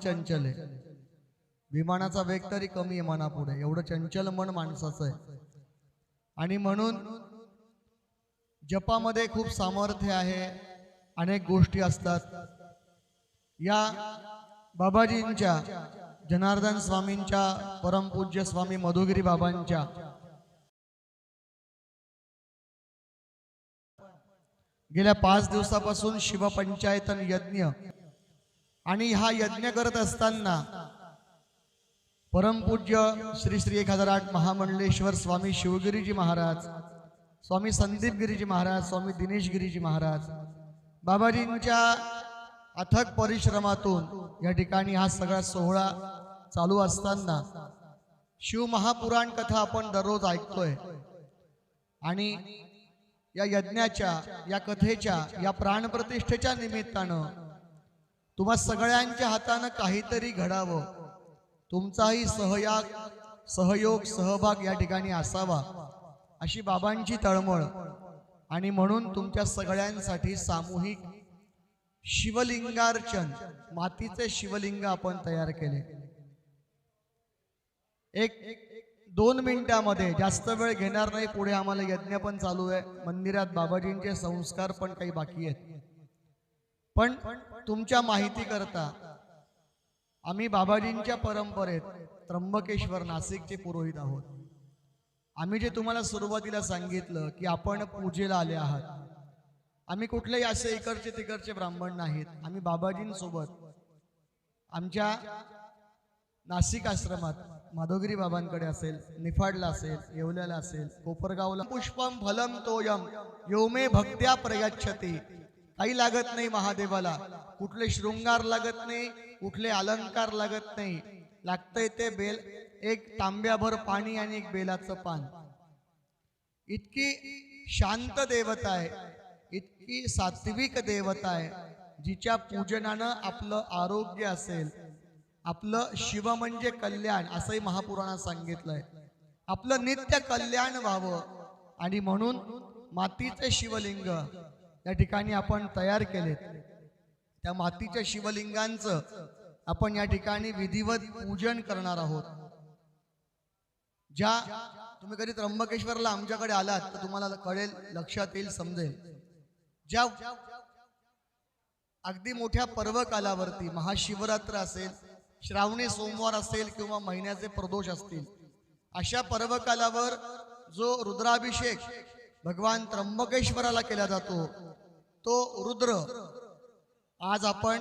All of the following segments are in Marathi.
चंचल आहे. विमानाचा वेग तरी कमी आहे मनापुढे. एवढं चंचल मन माणसाचं आहे. आणि म्हणून जपामध्ये खूप सामर्थ्य आहे. अनेक गोष्टी असतात. या बाबाजींच्या जनार्दन स्वामींच्या परमपूज्य स्वामी मधुगिरी बाबांच्या. गेल्या पाच दिवसापासून शिवपंचायतन यज्ञ. आणि हा यज्ञ करत असताना परमपूज्य श्री श्री एक हजार आठ महामंडलेश्वर स्वामी शिवगिरीजी महाराज स्वामी संदीप गिरीजी महाराज स्वामी दिनेश गिरीजी महाराज बाबाजींच्या अथक परिश्रमातून या ठिकाणी हा सगळा सोहळा चालू असताना शिवमहापुराण कथा आपण दररोज ऐकतोय. आणि या यज्ञाच्या या कथेच्या या प्राणप्रतिष्ठेच्या निमित्तानं तुम्हा सगळ्यांच्या हातानं काहीतरी घडावं. तुमचाही सहयाग सहयोग सहभाग या ठिकाणी असावा अशी बाबांची तळमळ. आणि म्हणून तुमच्या सगळ्यांसाठी सामूहिक शिवलिंगार्चन मातीचे शिवलिंग आपण तयार केले. एक दोन मिनिटामध्ये जास्त वेळ घेणार नाही पुढे आम्हाला यज्ञ पण चालू आहे. मंदिरात बाबाजींचे संस्कार पण काही बाकी आहेत. पण तुमच्या माहिती करता आम्ही बाबाजींच्या परंपरेत त्र्यंबकेश्वर नाशिकचे पुरोहित आहोत. आम्ही जे तुम्हाला सुरुवातीला सांगितलं की आपण पूजेला आले आहात आम्ही कुठलेही असे इकडचे तिकडचे ब्राह्मण नाहीत. आम्ही बाबाजींसोबत आमच्या नाशिक आश्रमात माधवगिरी बाबांकडे असेल निफाडला असेल येवल्याला असेल कोपरगावला पुष्पम फलम तोयम योमे भक्त्या प्रयच्छते. काही लागत नाही महादेवाला. कुठले शृंगार लागत नाही कुठले अलंकार लागत नाही. लागतंय ते बेल एक तांब्याभर पाणी आणि एक बेलाचं पान. इतकी शांत देवता आहे इतकी सात्विक देवता आहे जिच्या पूजनानं आपलं आरोग्य असेल. आपलं शिव म्हणजे कल्याण असंही महापुराणात सांगितलंय. आपलं नित्य कल्याण व्हावं. आणि म्हणून मातीचे शिवलिंग या ठिकाणी आपण तयार केलेत. त्या मातीच्या शिवलिंगांचं आपण या ठिकाणी विधिवत पूजन करणार आहोत. ज्या तुम्ही कधी त्र्यंबकेश्वरला आमच्याकडे आलात तर तुम्हाला कळेल लक्षात येईल समजेल. ज्या अगदी मोठ्या पर्व कालावरती महाशिवरात्र असेल श्रावणी सोमवार असेल किंवा महिन्याचे प्रदोष असतील अशा पर्व कालावर जो रुद्राभिषेक भगवान त्र्यंबकेश्वराला केला जातो. तो रुद्र. आज आपण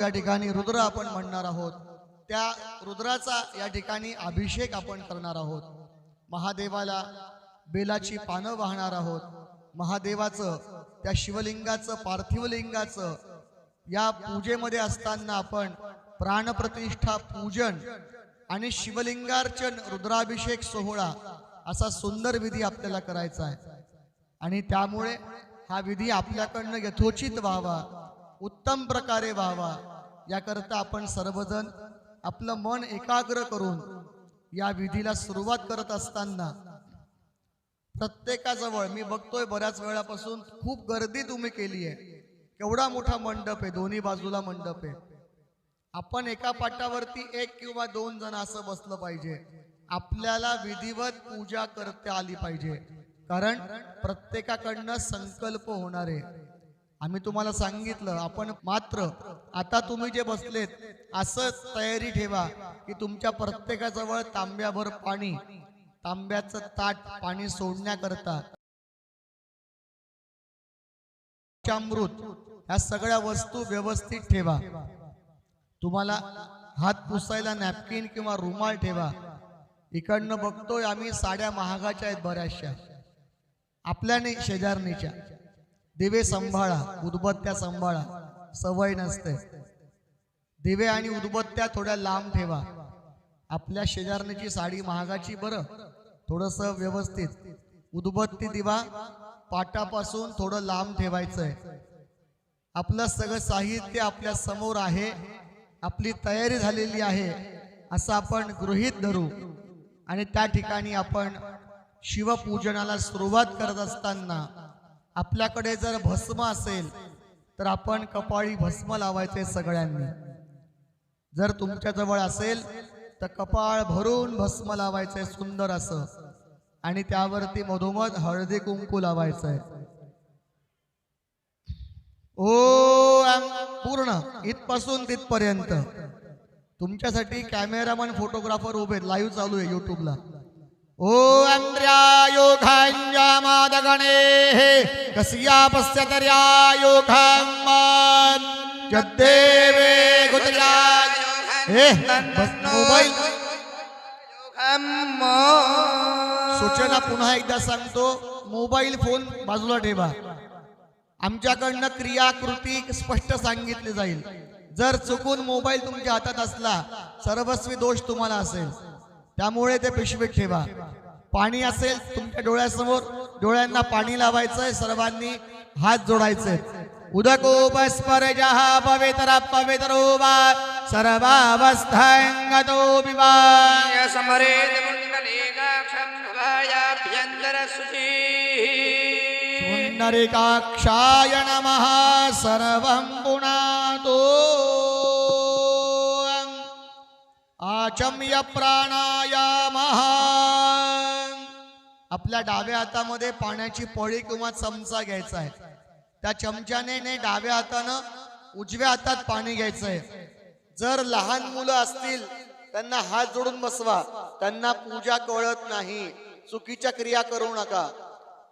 या ठिकाणी रुद्र आपण म्हणणार आहोत. त्या रुद्राचा या ठिकाणी अभिषेक आपण करणार आहोत. महादेवाला बेलाची पानं वाहणार आहोत. महादेवाचं त्या शिवलिंगाचं पार्थिवलिंगाचं या पूजेमध्ये असताना आपण प्राणप्रतिष्ठा पूजन आणि शिवलिंगार्चन रुद्राभिषेक सोहळा असा सुंदर विधी आपल्याला करायचा आहे. आणि त्यामुळे हा विधी आपल्याकडनं यथोचित व्हावा उत्तम प्रकारे व्हावा याकरता आपण सर्वजण आपलं मन एकाग्र करून या विधीला सुरुवात करत असताना प्रत्येकाजवळ मी बघतोय बऱ्याच वेळापासून खूप गर्दी तुम्ही केली आहे केवढा मोठा मंडप आहे दोन्ही बाजूला मंडप आहे. आपण एका पाटावरती एक किंवा दोन जण असं बसलं पाहिजे. आपल्याला विधिवत पूजा करता आली पाहिजे. कारण प्रत्येकाकडनं संकल्प होणार आहे. आम्ही तुम्हाला सांगितलं आपण मात्र आता तुम्ही जे बसलेत असं तयारी ठेवा की तुमच्या प्रत्येकाजवळ तांब्याभर पाणी तांब्याचं ताट पाणी सोडण्याकरता. अमृत ह्या सगळ्या वस्तू व्यवस्थित ठेवा. तुम्हाला हात पुसायला नॅपकिन किंवा रुमाल ठेवा. इकडनं बघतोय आम्ही साड्या महागाच्या आहेत बऱ्याचशा. आपल्याने शेजारणीच्या. दिवे सांभाळा उदबत्त्या सांभाळा. सवय नसते. दिवे आणि उदबत्त्या थोड्या लांब ठेवा. आपल्या शेजारणीची साडी महागाची बरं. थोडस व्यवस्थित. उदबत्ती दिवा पाटापासून थोडं लांब ठेवायचंय. आपलं सगळं साहित्य आपल्यासमोर आहे. आपली तयारी झालेली आहे असं आपण गृहीत धरू. आणि त्या ठिकाणी आपण शिवपूजनाला सुरुवात करत असताना आपल्याकडे जर भस्म असेल तर आपण कपाळी भस्म लावायचे सगळ्यांनी. जर तुमच्याजवळ असेल तर कपाळ भरून भस्म लावायचंय सुंदर असं. आणि त्यावरती मधोमध हळदी कुंकू लावायचंय. ओ पूर्ण इथपासून तिथपर्यंत. तुमच्यासाठी कॅमेरामन फोटोग्राफर उभे लाईव्ह चालू आहे युट्यूबला ओ योगांजा मादगणे कसिया पश्यतर्या योगांमान जद्देवे बस मोबाईल। सूचना पुन्हा एकदा सांगतो. मोबाईल फोन बाजूला ठेवा. आमच्याकडनं क्रियाकृती स्पष्ट सांगितली जाईल. जर चुकून मोबाईल तुमच्या हातात असला सर्वस्वी दोष तुम्हाला असेल. त्यामुळे ते पिशवीत ठेवा. पाणी असेल तुमच्या डोळ्यासमोर डोळ्यांना पाणी लावायचंय सर्वांनी हात जोडायचे. उदकोपस्पर जहा पवित्र वा सर्वावस्थांगतो विवा समरेत नरिकाक्षाय नमः सर्वं पुणातो आचम्य प्राणायामः। आपल्या डाव्या हातामध्ये पाण्याची पळी किंवा चमचा घ्यायचा आहे. त्या चमच्याने ने डाव्या हातानं उजव्या हातात पाणी घ्यायचं आहे. जर लहान मुलं असतील त्यांना हात जोडून बसवा. त्यांना पूजा कळत नाही. चुकीच्या क्रिया करू नका.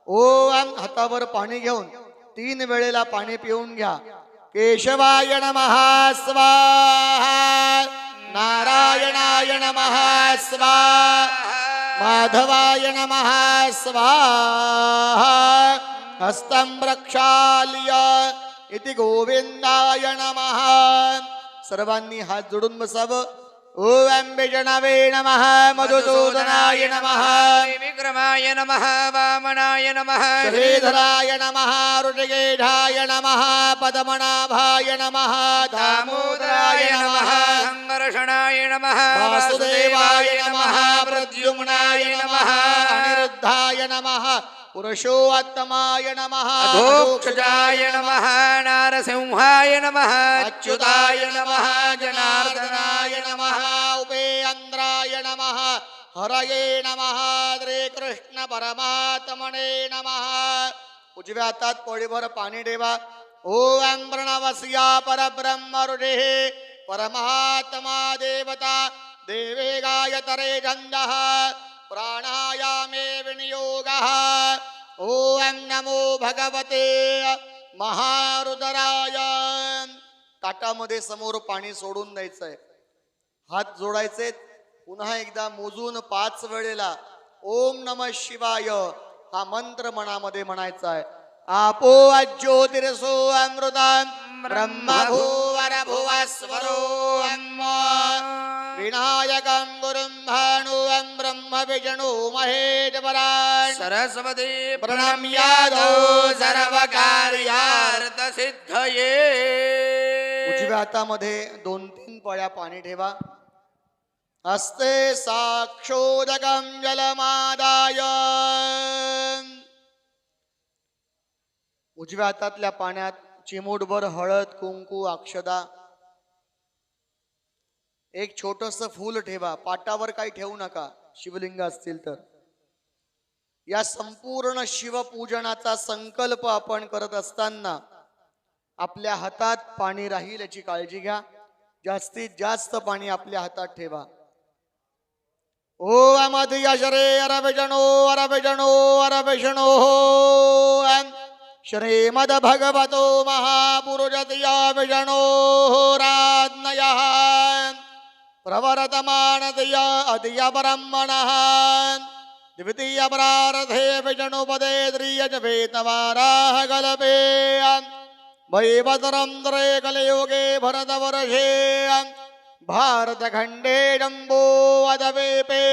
ओम हातावर पाणी घेऊन तीन वेळेला पाणी पिऊन घ्या. केशवाय नमः स्वाहा. नारायणाय माधवायण स्वाहा. माधवाय नमः स्वाहा. हस्तं प्रक्षाल्य इति गोविंदाय नमः. सर्वांनी हात जोडून बसावं. ओम विष्णवे नमः मधुसूदनाय नमः विक्रमाय नमः वामनाय नमः श्रीधराय नमः ऋषिकेशाय नमः पद्मनाभाय नमः दामोदराय नमः सङ्घर्षणाय नमः वासुदेवाय नमः प्रद्युम्नाय नमः अनिरुद्धाय नमः पुरुषोत्तमाय नमः। अधोक्षजाय नमः नारसिंहाय नमः अच्युताय नमः जनार्दनाय नमः उपेन्द्राय नमः हरये नमः श्रीकृष्ण परमात्मने नमः। उजव्या हातात पोळीभर पाणी ठेवा. ओम प्रणवस्या परब्रह्म ऋषिः परमात्मा देवता देवे गायतरे छन्दः प्राणायामे विनियोगः। ॐ नमो भगवते महारुद्राय। ताटामध्ये समोर पाणी सोडून द्यायचंय. हात जोडायचे पुन्हा एकदा मोजून पाच वेळेला ओम नम शिवाय हा मंत्र मनामध्ये म्हणायचा आहे आपो अज्योतिरसो अमृतम ब्रह्म भुवस्वरो विनायकं गुरुं विष्णु महेश्वरान् सरस्वती प्रणम्यादो सर्वकार्यार्थसिद्धये उजव्या हातामध्ये दोन तीन पळ्या पाणी ठेवा. हस्ते साक्षोदकं जलमादाय। उजव्या हातातल्या पाण्यात चिमूटभर हळद कुंकू अक्षदा. एक छोटस फूल ठेवा. पाटावर काही ठेवू नका. शिवलिंग असतील तर. या संपूर्ण शिवपूजनाचा संकल्प आपण करत असताना आपल्या हातात पाणी राहील याची काळजी घ्या. जास्तीत जास्त पाणी आपल्या हातात ठेवा. ओ अमधिया शरे अरविजणो अरविजणो अरविषणो हो, श्रीमद भगवतो महापुरुषतिया विषणो हो, राज्ञय प्रवर्तमानतया अधिय ब्रह्मणः द्वितीय प्रारथे विष्णुपदे द्रियज कलयुगे भरतवर्षे। भारतखण्डे जम्बो अदवेपे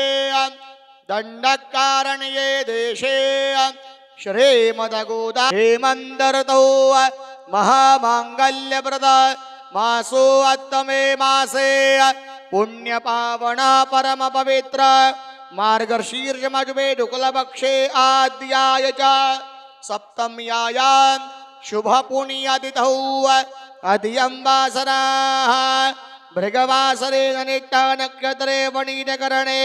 दण्डकारण्ये देशे। श्रीमदगोदा हेमन्तर्तौ महामाङ्गल्यव्रत। मासो अत्तमे मासे। पुण्यपावना परमपवित्र मार्गशीर्षमजुमे शुक्लपक्षे आद्याय च। सप्तम्यायां शुभपुण्यादितौ अधियम्बासनाः भृगवासरे अनिष्टा नक्षत्रे वणीजकरणे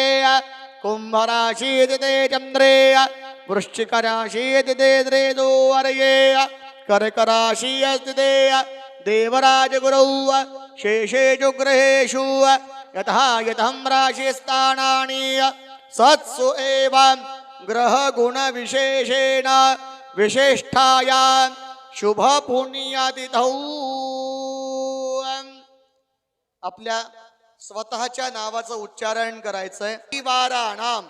कुम्भराशीदिते चन्द्रे वृश्चिकराशीदिते त्रेदो अर्ये कर्कराशी अस्तिते देवराजगुरौ शेषेषु ग्रहेषु यतः यथं राशिस्थानानि सत्सु एव ग्रहगुणविशेषेण विशेष्ठायां शुभपुण्यातिथौ। आपल्या स्वतःच्या नावाचं उच्चारण करायचंय. वाराणाम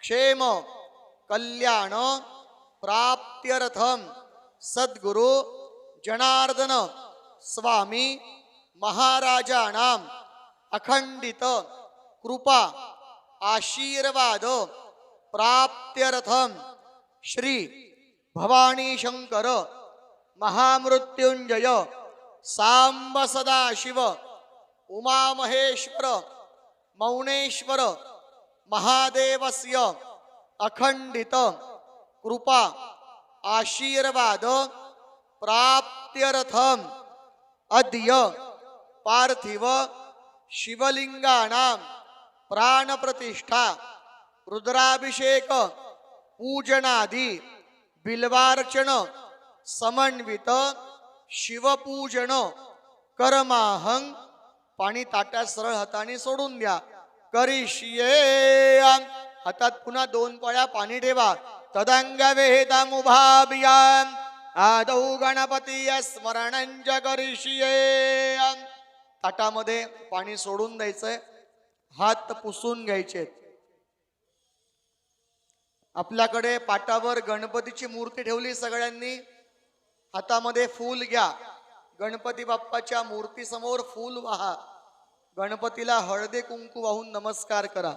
क्षेम कल्याण प्राप्त्यर्थम सद्गुरु जनार्दन स्वामी महाराजानाम अखंडित कृपा आशीर्वाद प्राप्त्यर्थम श्री भवानी शंकर महामृत्युंजय सांब सदाशिव उमामहेश्वर मौनेश्वर महादेवस्य अखंडित कृपा आशीर्वाद प्राप्त्यर्थम अद्य पार्थिव शिवलिंगाणाम प्राणप्रतिष्ठा रुद्राभिषेक पूजनादी बिल्वार्चन समन्वित शिवपूजन करमाहं पाणी ताट्या सरळ हाताने सोडून द्या. करिष्ये हातात पुन्हा दोन पळ्या पाणी ठेवा. तदंग वेदामुभाभियाम आदौ गणपती स्मरणंज करिष्ये ताटामध्ये पाणी सोडून द्यायचंय हात पुसून घ्यायचे आपल्याकडे पाटावर गणपतीची मूर्ती ठेवली सगळ्यांनी हातामध्ये फूल घ्या. गणपती बाप्पाच्या मूर्तीसमोर फूल वाहा. गणपतीला हळदे कुंकू वाहून नमस्कार करा.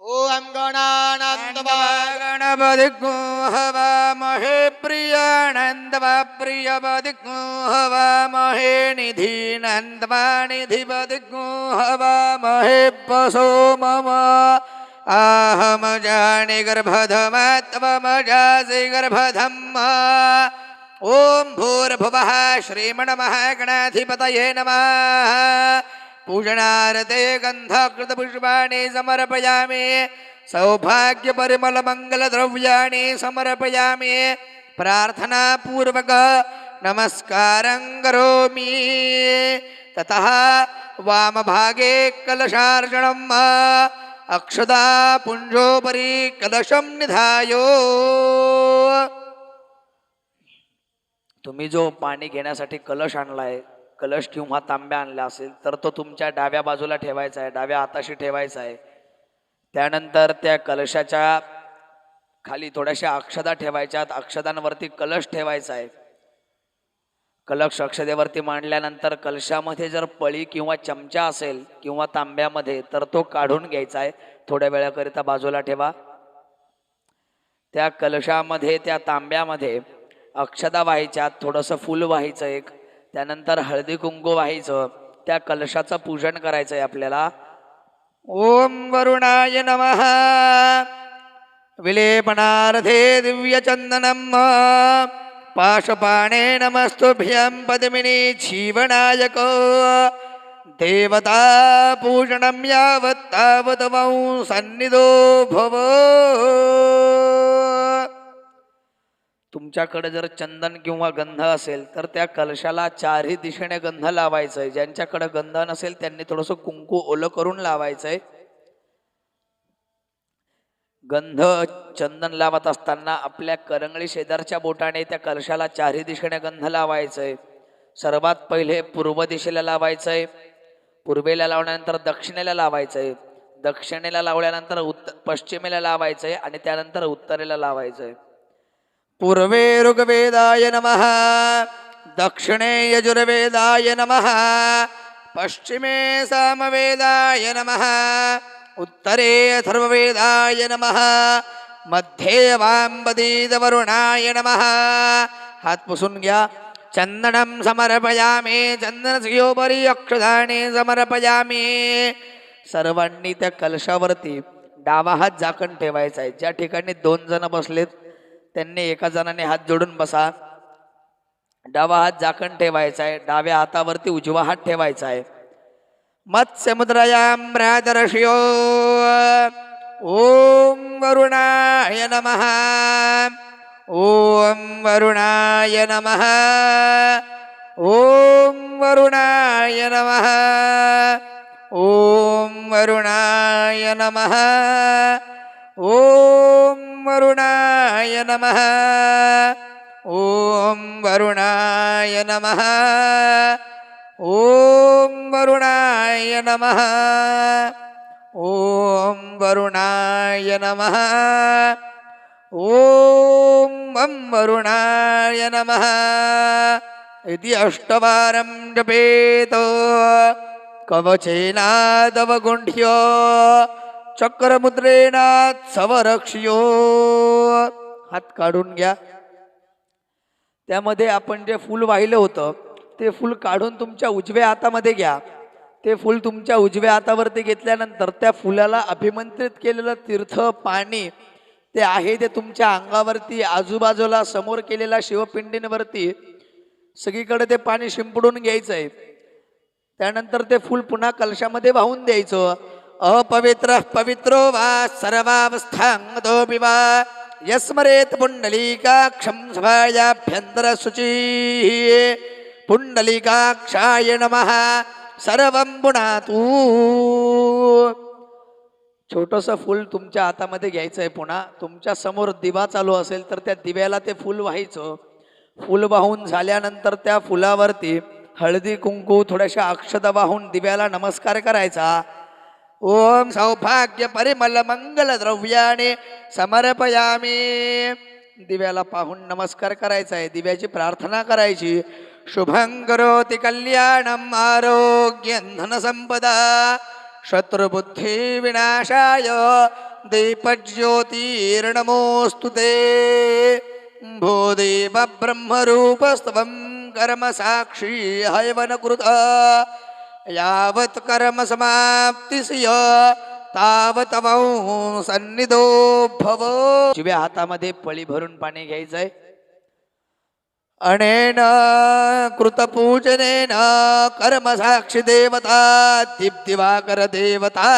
ओम गणानंदवा गणपतिग्नो हवामहे प्रियानन्दवा प्रियपदिग्नो हवामहे निधीनन्दवा निधिपदिग्नो हवामहे पशो मम आहमजानि गर्भधमत्वमजासि गर्भधम् ॐ भूर्भुवः श्रीमणमः गणाधिपतये नमः पूजनारते गन्धकृतपुष्पाणि समर्पयामि सौभाग्यपरिमलमङ्गलद्रव्याणि समर्पयामि प्रार्थनापूर्वक नमस्कारं करोमि। ततः वामभागे कलशार्जनम् अक्षदा पुञ्जोपरि कलशं निधायो। तुम्ही जो पाणी घेण्यासाठी कलश आणलाय कलश किंवा तांब्या आणला असेल तर तो तुमच्या डाव्या बाजूला ठेवायचा आहे डाव्या हाताशी ठेवायचा आहे. त्यानंतर त्या कलशाच्या खाली थोड्याशा अक्षदा ठेवायच्यात अक्षदांवरती कलश ठेवायचा आहे. कलश अक्षदेवरती मांडल्यानंतर कलशामध्ये जर पळी किंवा चमचा असेल किंवा तांब्यामध्ये तर तो काढून घ्यायचा आहे. थोड्या वेळाकरिता बाजूला ठेवा. त्या कलशामध्ये त्या तांब्यामध्ये अक्षदा व्हायच्यात थोडंसं फूल व्हायचं एक. त्यानंतर हळदी कुंकू व्हायचं त्या कलशाचं पूजन करायचं आहे आपल्याला. ओम वरुणाय नमः. विलेपनार्थे दिव्यचन्दनं पाशपाणे नमस्तुभ्यं पद्मिनी जीवनायक. देवता पूजनं यावत् तावत् वं सन्निधो भव। तुमच्याकडे जर चंदन किंवा गंध असेल तर त्या कलशाला चारही दिशेने गंध लावायचा आहे ज्यांच्याकडे गंध नसेल त्यांनी थोडंसं कुंकू ओलं करून लावायचं आहे गंध चंदन लावत असताना आपल्या करंगळी शेजारच्या बोटाने त्या कलशाला चारही दिशेने गंध लावायचं आहे सर्वात पहिले पूर्व दिशेला लावायचं आहे पूर्वेला लावल्यानंतर दक्षिणेला लावायचं आहे दक्षिणेला लावल्यानंतर उत्तर पश्चिमेला लावायचं आहे आणि त्यानंतर उत्तरेला लावायचं आहे पूर्वे ऋग्वेदाय नमः दक्षिणे यजुर्वेदाय नमः पश्चिमे सामवेदाय नमः उत्तरे अथर्ववेदाय नमः मध्ये वाम्बदीदवरुणाय नमः। हात पुसून घ्या. चंदनं समर्पयामि चंदनस्योपरि अक्षदाने समर्पयामि। सर्वांनी त्या कलशावरती डावा हात झाकण ठेवायचा आहे. ज्या ठिकाणी दोन जण बसलेत त्यांनी एका जणाने हात जोडून बसा. डावा हात झाकण ठेवायचा आहे. डाव्या हातावरती उजवा हात ठेवायचा आहे. मत्स्यमुद्रयां राजर्षयो. ओम वरुणाय नमः. ओम वरुणाय नमः. ओम वरुणाय नमः. ओम वरुणाय नमः. ओम వరుణాయ నమ ఓం వరుణాయ నమ ఓం వరుణాయ నమ ఓం వరుణాయ నమ ఓం వం వరుణాయ నమ ఇది అష్టవారం జపేతో కవచేనాదవగుంఠ్యో चक्रमुद्रेणात् सवरक्षियो. हात काढून घ्या. त्यामध्ये आपण जे फूल वाहिलं होतं ते फूल काढून तुमच्या उजव्या हातामध्ये घ्या. ते फूल तुमच्या उजव्या हातावरती घेतल्यानंतर त्या फुलाला अभिमंत्रित केलेलं तीर्थ पाणी ते आहे ते तुमच्या अंगावरती आजूबाजूला समोर केलेल्या शिवपिंडींवरती. सगळीकडे ते पाणी शिंपडून घ्यायचं आहे त्यानंतर ते फूल पुन्हा कलशामध्ये वाहून द्यायचं. अपवित्र पवित्रो वा सर्वावस्थाङ्गतोऽपि वा। यस्मरेत पुण्डलीकाक्षं सभायाभ्यन्तरशुचिः। पुण्डलीकाक्षाय नमः। सर्वं पुणातू। छोटंसं फूल तुमच्या हातामध्ये घ्यायचं आहे पुन्हा. तुमच्यासमोर दिवा चालू असेल तर त्या दिव्याला ते फूल व्हायचं. फूल वाहून झाल्यानंतर त्या फुलावरती हळदी कुंकू थोड्याशा अक्षता वाहून दिव्याला नमस्कार करायचा. ओम सौभाग्य परिमल मंगल द्रव्याने समर्पयामी दिव्याला पाहून नमस्कार करायचा आहे दिव्याची प्रार्थना करायची शुभं करोति कल्याणम आरोग्य धनसंपदा शत्रुबुद्धी विनाशाय दीपज्योतिर्नमोऽस्तु ते भूदेव ब्रह्मरूपस्त्वं कर्मसाक्षी हैवनकृत यावत् कर्म समाप्तिस्य तावत सन्निधो भव। शिव्या हातामध्ये पळी भरून पाणी घ्यायचंय. अनेन कृतपूजनेन कर्मसाक्षी देवता दीप्तिवाकर देवता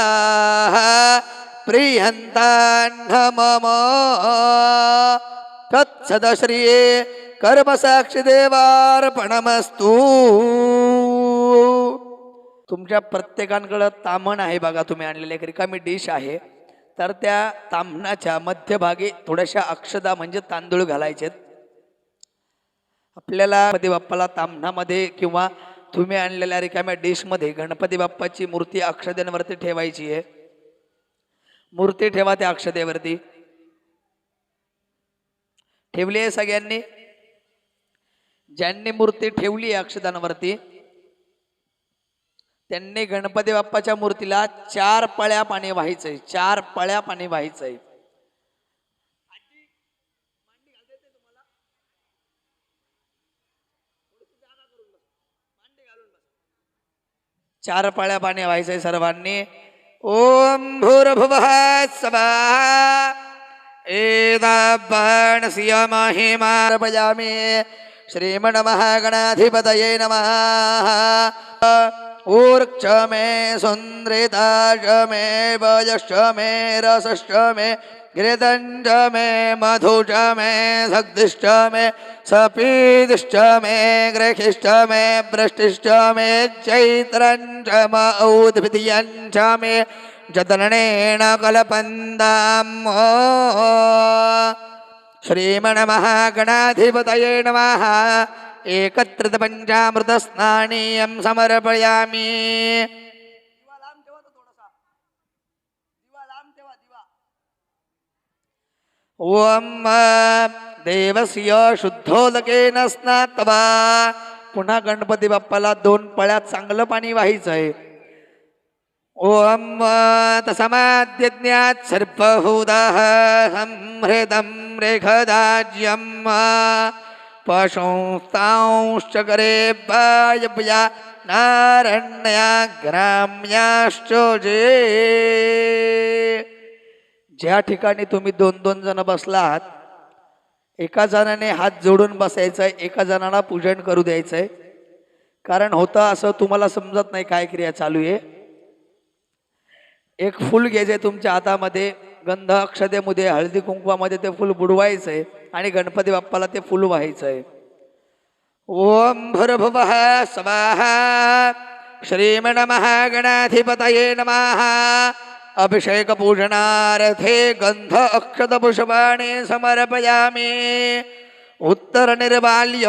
प्रियन्तान्न मम तत्सदश्रिये कर्मसाक्षी देवार्पणमस्तू। तुमच्या प्रत्येकांकडं ताम्हण आहे बघा तुम्ही आणलेले एक रिकामी डिश आहे. तर त्या ताम्हणाच्या मध्यभागी थोड्याशा अक्षदा म्हणजे तांदूळ घालायचेत आपल्याला गणपती बाप्पाला ताम्हणामध्ये किंवा तुम्ही आणलेल्या रिकाम्या डिशमध्ये गणपती बाप्पाची मूर्ती अक्षदेवरती ठेवायची आहे. मूर्ती ठेवा त्या अक्षदेवरती. ठेवली आहे सगळ्यांनी? ज्यांनी मूर्ती ठेवली आहे अक्षदांवरती त्यांनी गणपती बाप्पाच्या मूर्तीला चार पळ्या पाणी व्हायचंय चार पळ्या पाणी व्हायचंय. चार पाळ्या पाणी व्हायचंय सर्वांनी. ओम भूर्भुव सभा एदाबाणस्य महिमार्पयामि श्रीमण महागणाधिपतये नमः. ऊर्क्ष मे सुन्द्रिताश मे वयश्च मे रसश्च मे घृतञ्च मे मधुच मे सग्धिश्च मे सपीदिश्च मे ग्रहिश्च मे वृष्टिश्च मे चैत्रञ्च म मे जतनेन कल्पन्ताम् श्रीमणमहागणाधिपतये नमः। एकत्रितपञ्चामृतस्नानीयं समर्पयामि। ॐ देवस्य शुद्धोदकेन स्नातवा पुन्हा गणपती बाप्पाला दोन पळ्यात चांगलं पाणी व्हायचं आहे. ॐ तसमाद्यज्ञात् सर्पहुदा संहृदम रेखदाज्यं पशुंस्तांश्च करे वायव्या नारण्या ग्राम्याश्च जे. ज्या ठिकाणी तुम्ही दोन दोन जण बसला आहात एका जणाने हात जोडून बसायचं आहे एका जणाला पूजन करू द्यायचं आहे कारण होतं असं तुम्हाला समजत नाही काय क्रिया चालू आहे. एक फुल आहे तुमच्या हातामध्ये गंध अक्षतेमध्ये हळदी कुंकवामध्ये ते फुल आहे आणि गणपती बाप्पाला ते फुल व्हायचंय. ओम भरभुव स्वाहा. श्रीम नमः गणाधिपतये नमः. अभिषेक पूजनार्थे गंध अक्षत पुष्पाणे समर्पयामि. उत्तर निर्बाल्य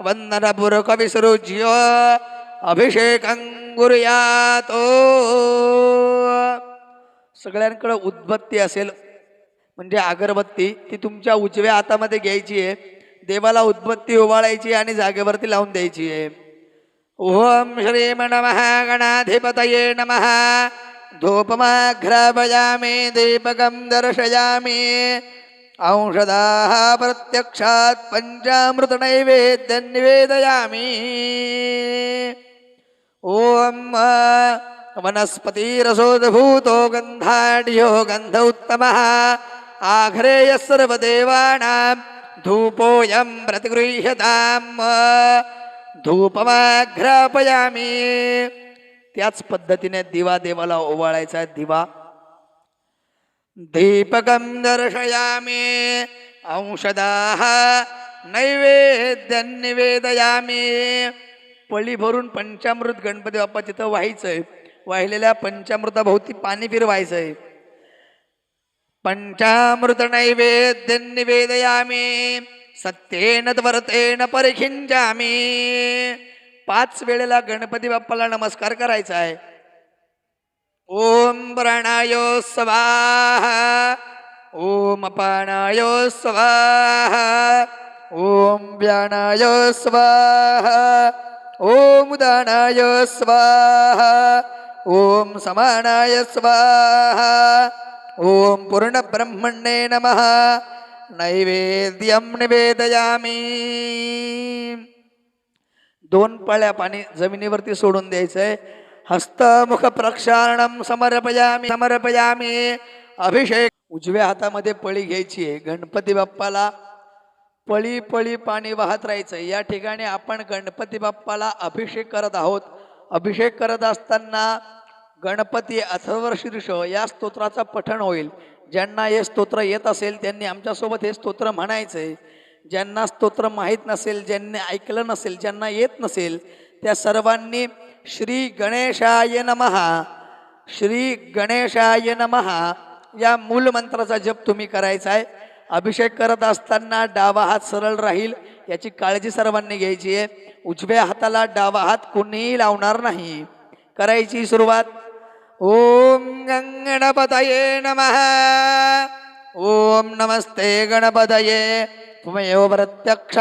वंदनपूर्वक विसृज्य अभिषेकं कुर्यातो. सगळ्यांकडं उद्बत्ती असेल म्हणजे अगरबत्ती ती तुमच्या उजव्या हातामध्ये घ्यायची आहे. देवाला उद्बत्ती उभाळायची आणि जागेवरती लावून द्यायची आहे. ओम श्रीम नमः गणाधिपतये नमः. धूपमाघ्रापयामि दीपकं दर्शयामि. औषधाः प्रत्यक्षात् पञ्चामृतनैवेद्यं निवेदयामि. ॐ वनस्पतिरसोद्भूतो गन्धाढ्यो गन्ध उत्तमः आघ्रेयः सर्वदेवानां धूपोऽयं प्रतिगृह्यताम्। धूपमाघ्रापयामि। त्याच पद्धतीने दिवा देवाला ओवाळायचा आहे दिवा. दीपकं दर्शयामि औषधाः नैवेद्य निवेदयामि। पळी भरून पंचामृत गणपती बाप्पा तिथं व्हायचंय. वाहिलेल्या पंचामृताभोवती पाणी फिरवायचंय पंचामृत नैवेद्य निवेदयामि सत्येन त्वरतेन परिखिंजामी पाच वेळेला गणपती बाप्पाला नमस्कार करायचा आहे. ओम प्राणायो स्वाहा ओम अपानाय स्वाहा ओम व्यानाय स्वाहा ओम दानाय स्वाहा ओम समानाय स्वाहा ओम पूर्णब्रह्मण्ये नमः। नैवेद्यं निवेदयामि। दोन पळ्या पाणी जमिनीवरती सोडून द्यायचंय. हस्तमुख प्रक्षालनम समर्पयामी समर्पयामी। अभिषेक उजव्या हातामध्ये पळी घ्यायची आहे. गणपती बाप्पाला पळी पळी पाणी वाहत राहायचं या ठिकाणी आपण गणपती बाप्पाला अभिषेक करत आहोत. अभिषेक करत असताना गणपती अथर्व शीर्ष या स्तोत्राचं पठण होईल. ज्यांना हे स्तोत्र येत असेल त्यांनी आमच्यासोबत हे स्तोत्र म्हणायचं आहे ज्यांना स्तोत्र माहीत नसेल ज्यांनी ऐकलं नसेल ज्यांना येत नसेल त्या सर्वांनी श्री गणेशाय नमहा श्री गणेशाय नमहा या मूल मंत्राचा जप तुम्ही करायचा आहे अभिषेक करत असताना डावा हात सरळ राहील याची काळजी सर्वांनी घ्यायची आहे. उजव्या हाताला डावा हात कोणीही लावणार नाही. करायची सुरुवात ओम गंगणपतये नमः। ओम नमस्ते गणपतये। त्वमेव प्रत्यक्ष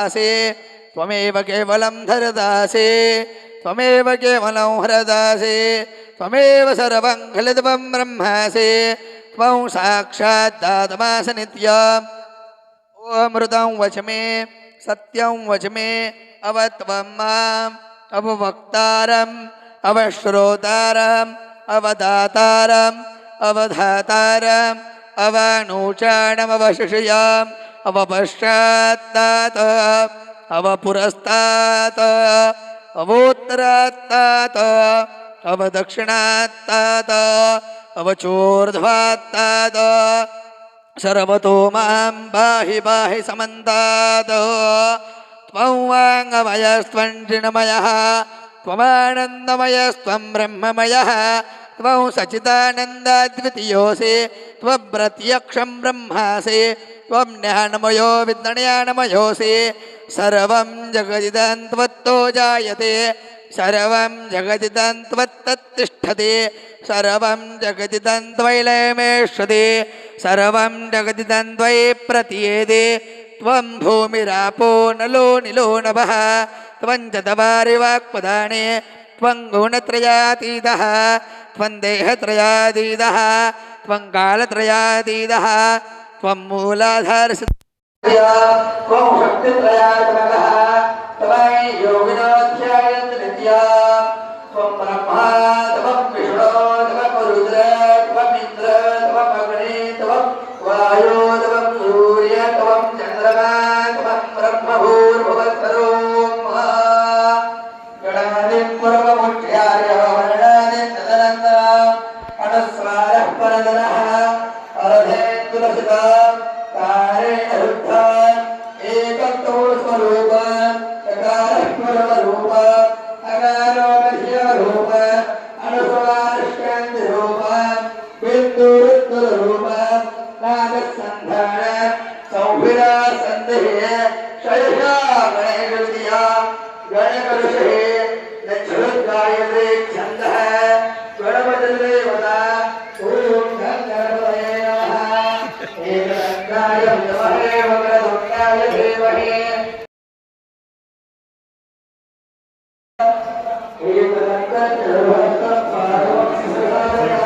दासे त्वमेव केवलं धरदासे। त्वमेव केवलं हरदासे। त्वमेव सर्वं खलितपं ब्रह्मासे। त्वं साक्षात् दातमास नित्यम् वच मे सत्यं वच मे अवत्वं माम्। अववक्तारम् अवश्रोतारम् अवदातारम् अवधातारम् अवनूचाणमवशिषयाम् अवपश्चात्तात अवपुरस्तात् अवोत्तरात्तात अवदक्षिणात्तात अवचोर्ध्वात्तात सर्वतो मां पाहि पाहि समन्तात् त्वं वाङ्मयस्त्वं चिन्मयः त्वमानन्दमयस्त्वं ब्रह्ममयः त्वं सचिदानन्दाद्वितीयोऽसि त्वप्रत्यक्षं ब्रह्मासि त्वं ज्ञानमयो विज्ञानमयोऽसि सर्वं जगदिदं त्वत्तो जायते सर्वं जगदिदं त्वत्तत्तिष्ठति सर्वं जगदिदं त्वैलयमेष्यति सर्वं जगदिदं त्वयि प्रतीयते त्वं भूमिरापो नलो निलो नभः त्वं च तवारि वाक्पदाने त्वं गुणत्रयातीतः त्वं देहत्रयातीतः त्वं कालत्रयातीतः त्वं मूलाधारसिद्ध त्वं शक्तित्रयात्मकः त्वं योगिनोऽध्यायन्ति नित्या त्वं ब्रह्मा त्वं विष्णो त्वं एक रक्त रक्त पारो सुधारा